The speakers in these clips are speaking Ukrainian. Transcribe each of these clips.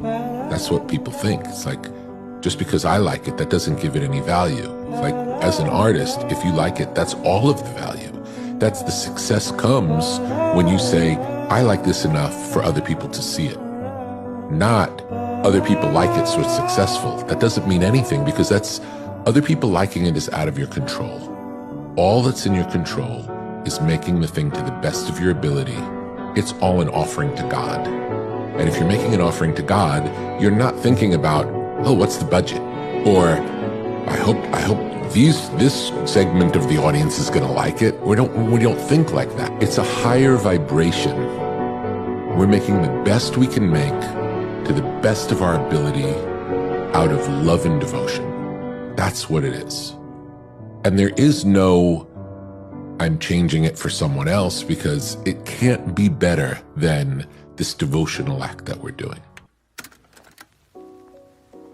That's what people think. It's like, just because I like it, that doesn't give it any value. It's like, as an artist, if you like it, that's all of the value. That's the success comes when you say, I like this enough for other people to see it. Not other people like it, so it's successful. That doesn't mean anything because that's other people liking it is out of your control. All that's in your control is making the thing to the best of your ability. It's all an offering to God. And if you're making an offering to God, you're not thinking about, oh, what's the budget? Or I hope I hope these this segment of the audience is gonna like it. We don't we don't think like that. It's a higher vibration. We're making the best we can make to the best of our ability out of love and devotion. That's what it is. And there is no I'm changing it for someone else because it can't be better than this devotional act that we're doing.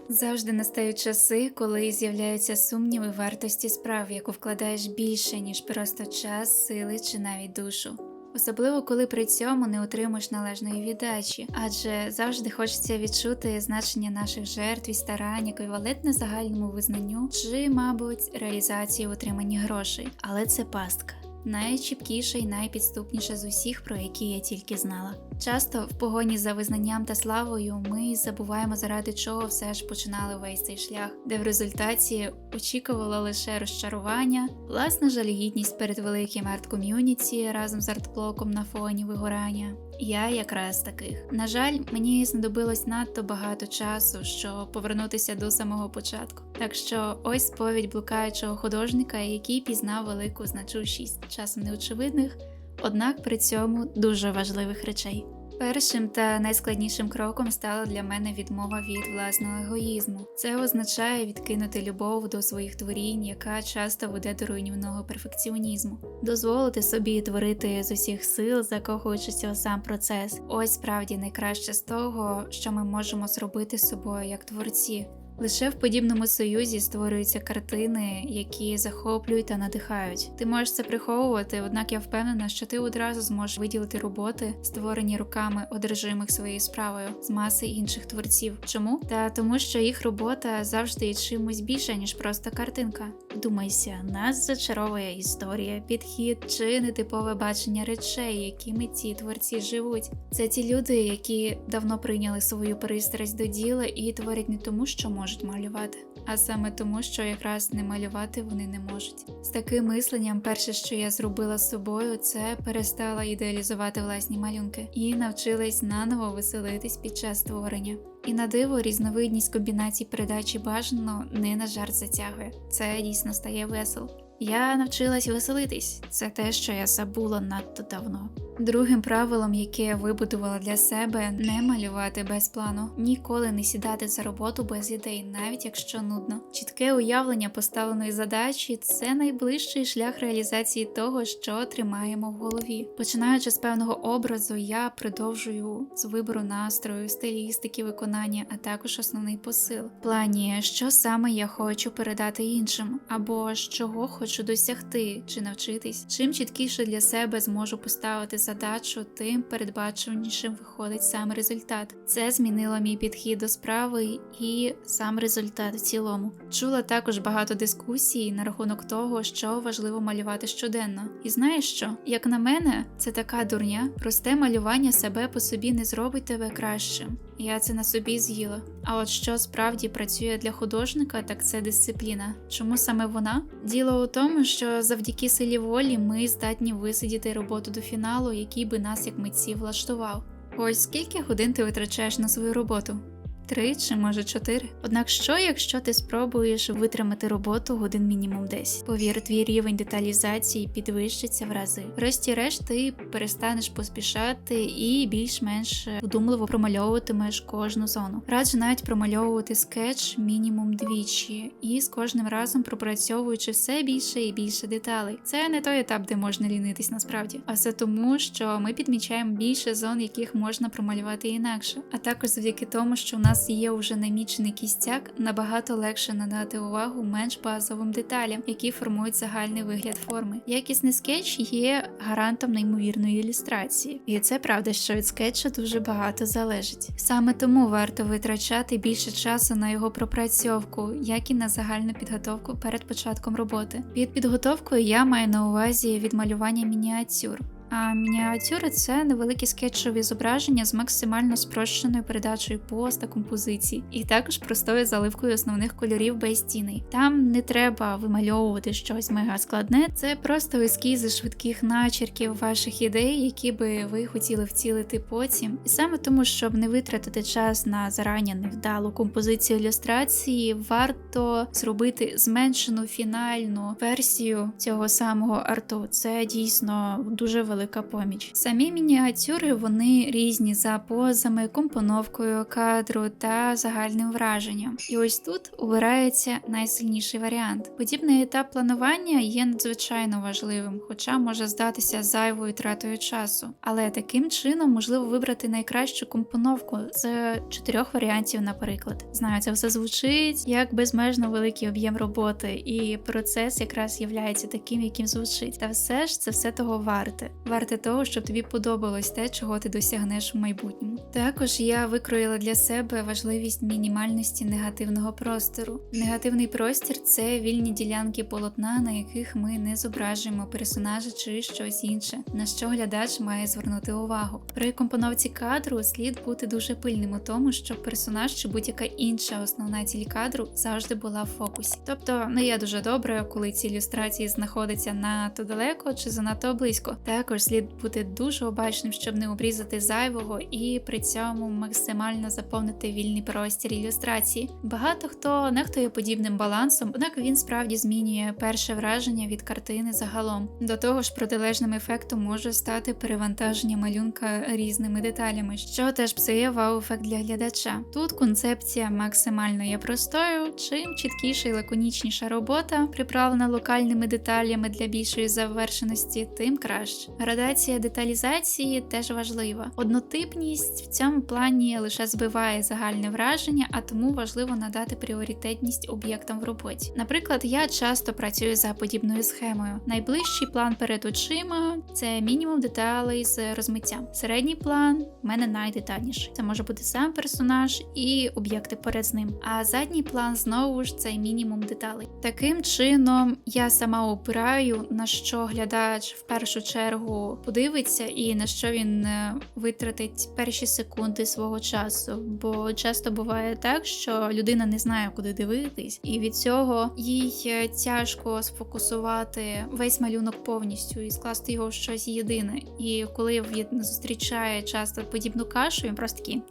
Завжди настають часи, коли з'являються сумніви вартості справ, яку вкладаєш більше, ніж просто час, сили чи навіть душу. Особливо коли при цьому не отримуєш належної віддачі, адже завжди хочеться відчути значення наших жертв і старань еквівалентне загальному визнанню чи, мабуть, реалізації в отриманні грошей. Але це пастка. Найчіпкіша і найпідступніше з усіх, про які я тільки знала. Часто в погоні за визнанням та славою ми забуваємо, заради чого все ж починали весь цей шлях, де в результаті очікувало лише розчарування, власна жалюгідність перед великим арт-ком'юніті разом з артблоком на фоні вигорання. Я якраз таких. На жаль, мені знадобилось надто багато часу, щоб повернутися до самого початку. Так що ось сповідь блукаючого художника, який пізнав велику значущість, часом неочевидних, однак при цьому дуже важливих речей. Першим та найскладнішим кроком стала для мене відмова від власного егоїзму. Це означає відкинути любов до своїх творінь, яка часто веде до руйнівного перфекціонізму, дозволити собі творити з усіх сил, закохуючись у сам процес. Ось справді найкраще з того, що ми можемо зробити з собою як творці. Лише в подібному союзі створюються картини, які захоплюють та надихають. Ти можеш це приховувати, однак я впевнена, що ти одразу зможеш виділити роботи, створені руками одержимих своєю справою з маси інших творців. Чому? Та тому, що їх робота завжди є чимось більше, ніж просто картинка. Думайся, нас зачаровує історія, підхід чи нетипове бачення речей, якими ці творці живуть. Це ті люди, які давно прийняли свою пристрасть до діла і творять не тому, що можуть малювати, а саме тому, що якраз не малювати вони не можуть. З таким мисленням, перше, що я зробила з собою, це перестала ідеалізувати власні малюнки і навчилась наново веселитись під час створення. І на диво різновидність комбінацій передачі бажано не на жарт затягує. Це дійсно стає весело. Я навчилась веселитись. Це те, що я забула надто давно. Другим правилом, яке я вибудувала для себе, не малювати без плану, ніколи не сідати за роботу без ідей, навіть якщо нудно. Чітке уявлення поставленої задачі це найближчий шлях реалізації того, що тримаємо в голові. Починаючи з певного образу, я продовжую з вибору настрою, стилістики, виконання, а також основний посил. Плані, що саме я хочу передати іншим, або чого хочу досягти чи навчитись, чим чіткіше для себе зможу поставити задачу, тим передбачуванішим виходить сам результат. Це змінило мій підхід до справи і сам результат в цілому. Чула також багато дискусій на рахунок того, що важливо малювати щоденно. І знаєш що? Як на мене, це така дурня, просте малювання себе по собі не зробить тебе кращим. Я це на собі з'їла. А от що справді працює для художника, так це дисципліна. Чому саме вона? Діло у тому, що завдяки силі волі ми здатні висидіти роботу до фіналу, який би нас як митці влаштував. Ось скільки годин ти витрачаєш на свою роботу? Три чи може чотири. Однак що, якщо ти спробуєш витримати роботу годин мінімум 10? Повір, твій рівень деталізації підвищиться в рази. Врешті-решт, ти перестанеш поспішати і більш-менш вдумливо промальовуватимеш кожну зону. Раджу навіть промальовувати скетч мінімум двічі, і з кожним разом пропрацьовуючи все більше і більше деталей. Це не той етап, де можна лінитись насправді, а все тому, що ми підмічаємо більше зон, яких можна промалювати інакше, а також завдяки тому, що у нас нас є уже намічений кістяк, набагато легше надати увагу менш базовим деталям, які формують загальний вигляд форми. Якісний скетч є гарантом неймовірної ілюстрації, і це правда, що від скетча дуже багато залежить. Саме тому варто витрачати більше часу на його пропрацьовку, як і на загальну підготовку перед початком роботи. Під підготовкою я маю на увазі відмалювання мініатюр. А мініатюри це невеликі скетчові зображення з максимально спрощеною передачею поз та композицій, і також простою заливкою основних кольорів без тіней. Там не треба вимальовувати щось мега складне, це просто ескізи швидких начерків ваших ідей, які би ви хотіли втілити потім. І саме тому, щоб не витратити час на зарані невдалу композицію ілюстрації, варто зробити зменшену фінальну версію цього самого арту. Це дійсно дуже велика поміч. Самі мініатюри вони різні за позами, компоновкою кадру та загальним враженням. І ось тут обирається найсильніший варіант. Подібний етап планування є надзвичайно важливим, хоча може здатися зайвою тратою часу. Але таким чином можливо вибрати найкращу компоновку з чотирьох варіантів, наприклад. Знаю, це все звучить як безмежно великий об'єм роботи, і процес якраз являється таким, яким звучить. Та все ж це все того варте. Варте того, щоб тобі подобалось те, чого ти досягнеш в майбутньому. Також я викроїла для себе важливість мінімальності негативного простору. Негативний простір це вільні ділянки полотна, на яких ми не зображуємо персонажа чи щось інше, на що глядач має звернути увагу. При компоновці кадру слід бути дуже пильним у тому, щоб персонаж чи будь-яка інша основна ціль кадру завжди була в фокусі. Тобто не є дуже добре, коли ці ілюстрації знаходяться надто далеко чи занадто близько. Також слід бути дуже обачним, щоб не обрізати зайвого і при цьому максимально заповнити вільний простір ілюстрації. Багато хто нехтує подібним балансом, однак він справді змінює перше враження від картини загалом. До того ж, протилежним ефектом може стати перевантаження малюнка різними деталями, що теж псує вау-ефект для глядача. Тут концепція максимально є простою. Чим чіткіша і лаконічніша робота, приправлена локальними деталями для більшої завершеності, тим краще. Градація деталізації теж важлива. Однотипність в цьому плані лише збиває загальне враження, а тому важливо надати пріоритетність об'єктам в роботі. Наприклад, я часто працюю за подібною схемою. Найближчий план перед очима це мінімум деталей з розмиттям. Середній план в мене найдетальніший. Це може бути сам персонаж і об'єкти поряд з ним. А задній план знову ж це мінімум деталей. Таким чином я сама обираю на що глядач в першу чергу подивиться, і на що він е, витратить перші секунди свого часу. Бо часто буває так, що людина не знає, куди дивитись, і від цього їй е, тяжко сфокусувати весь малюнок повністю і скласти його в щось єдине. І коли він зустрічає часто подібну кашу, він просто такий,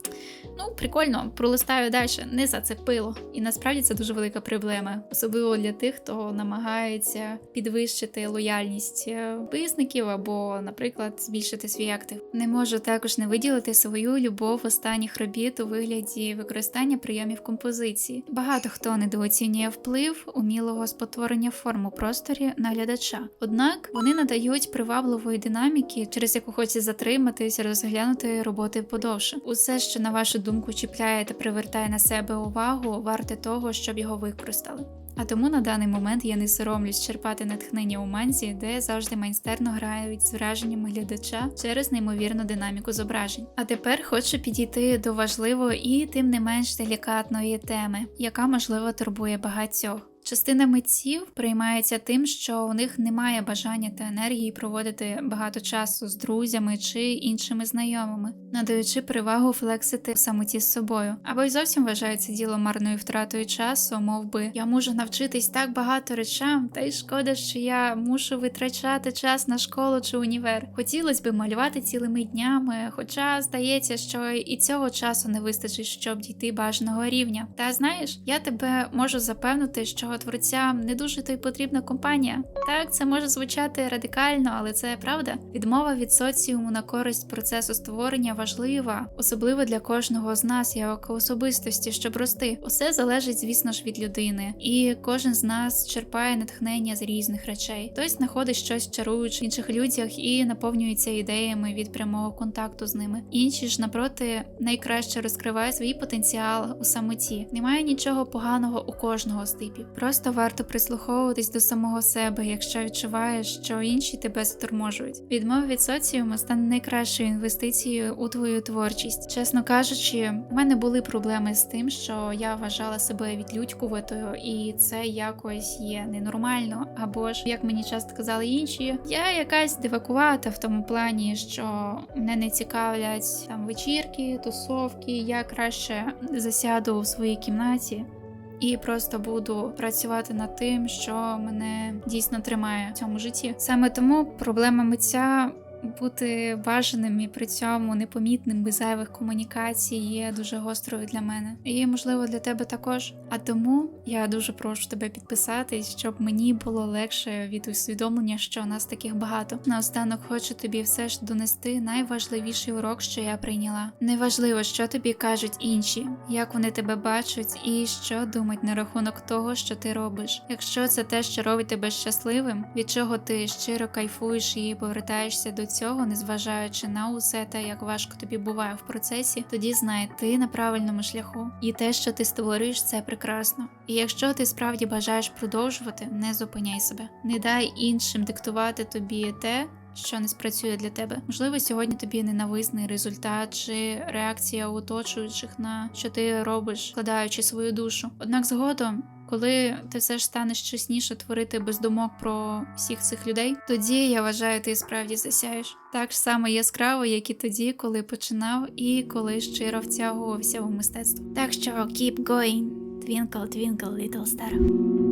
ну прикольно, пролистаю далі, не зацепило. І насправді це дуже велика проблема, особливо для тих, хто намагається підвищити лояльність е, підписників або, наприклад, збільшити свій актив. Не можу також не виділити свою любов останніх робіт у вигляді використання прийомів композиції. Багато хто недооцінює вплив умілого спотворення форм у просторі на глядача. Однак вони надають привабливої динаміки, через яку хочеться затриматись, розглянути роботи подовше. Усе, що на вашу думку чіпляє та привертає на себе увагу, варте того, щоб його використали. А тому на даний момент я не соромлюсь черпати натхнення у манзі, де завжди майстерно грають з враженнями глядача через неймовірну динаміку зображень. А тепер хочу підійти до важливої і тим не менш делікатної теми, яка можливо турбує багатьох. Частина митців приймається тим, що у них немає бажання та енергії проводити багато часу з друзями чи іншими знайомими, надаючи перевагу флексити в самоті з собою, або й зовсім вважають це діло марною втратою часу, мов би я можу навчитись так багато речам, та й шкода, що я мушу витрачати час на школу чи універ. Хотілося би малювати цілими днями, хоча здається, що і цього часу не вистачить, щоб дійти бажаного рівня. Та знаєш, я тебе можу запевнити, що що творцям не дуже то й потрібна компанія. Так, це може звучати радикально, але це правда. Відмова від соціуму на користь процесу створення важлива, особливо для кожного з нас, як особистості, щоб рости. Усе залежить, звісно ж, від людини, і кожен з нас черпає натхнення з різних речей. Хтось знаходить щось чаруюче в інших людях і наповнюється ідеями від прямого контакту з ними. Інші ж, напроти, найкраще розкривають свій потенціал у самоті. Немає нічого поганого у кожного з типів. Просто варто прислуховуватись до самого себе, якщо відчуваєш, що інші тебе заторможують. Відмова від соціуму стане найкращою інвестицією у твою творчість. Чесно кажучи, у мене були проблеми з тим, що я вважала себе відлюдькуватою, і це якось є ненормально. Або ж як мені часто казали інші, я якась дивакувата в тому плані, що мене не цікавлять там вечірки, тусовки. Я краще засяду у своїй кімнаті. І просто буду працювати над тим, що мене дійсно тримає в цьому житті. Саме тому проблема митця бути бажаним і при цьому непомітним без зайвих комунікацій є дуже гострою для мене. І можливо для тебе також. А тому я дуже прошу тебе підписатись, щоб мені було легше від усвідомлення, що нас таких багато. Наостанок хочу тобі все ж донести найважливіший урок, що я прийняла. Неважливо, що тобі кажуть інші, як вони тебе бачать, і що думають на рахунок того, що ти робиш. Якщо це те, що робить тебе щасливим, від чого ти щиро кайфуєш і повертаєшся до цього, незважаючи на усе те, як важко тобі буває в процесі, тоді знай, ти на правильному шляху. І те, що ти створюєш, це прекрасно. І якщо ти справді бажаєш продовжувати, не зупиняй себе, не дай іншим диктувати тобі те. Що не спрацює для тебе, можливо, сьогодні тобі ненависний результат чи реакція оточуючих на що ти робиш, вкладаючи свою душу. Однак згодом, коли ти все ж станеш чесніше творити без думок про всіх цих людей, тоді я вважаю, ти справді засяєш так ж само яскраво, як і тоді, коли починав і коли щиро втягувався у мистецтво. Так що keep going, twinkle, twinkle, little star.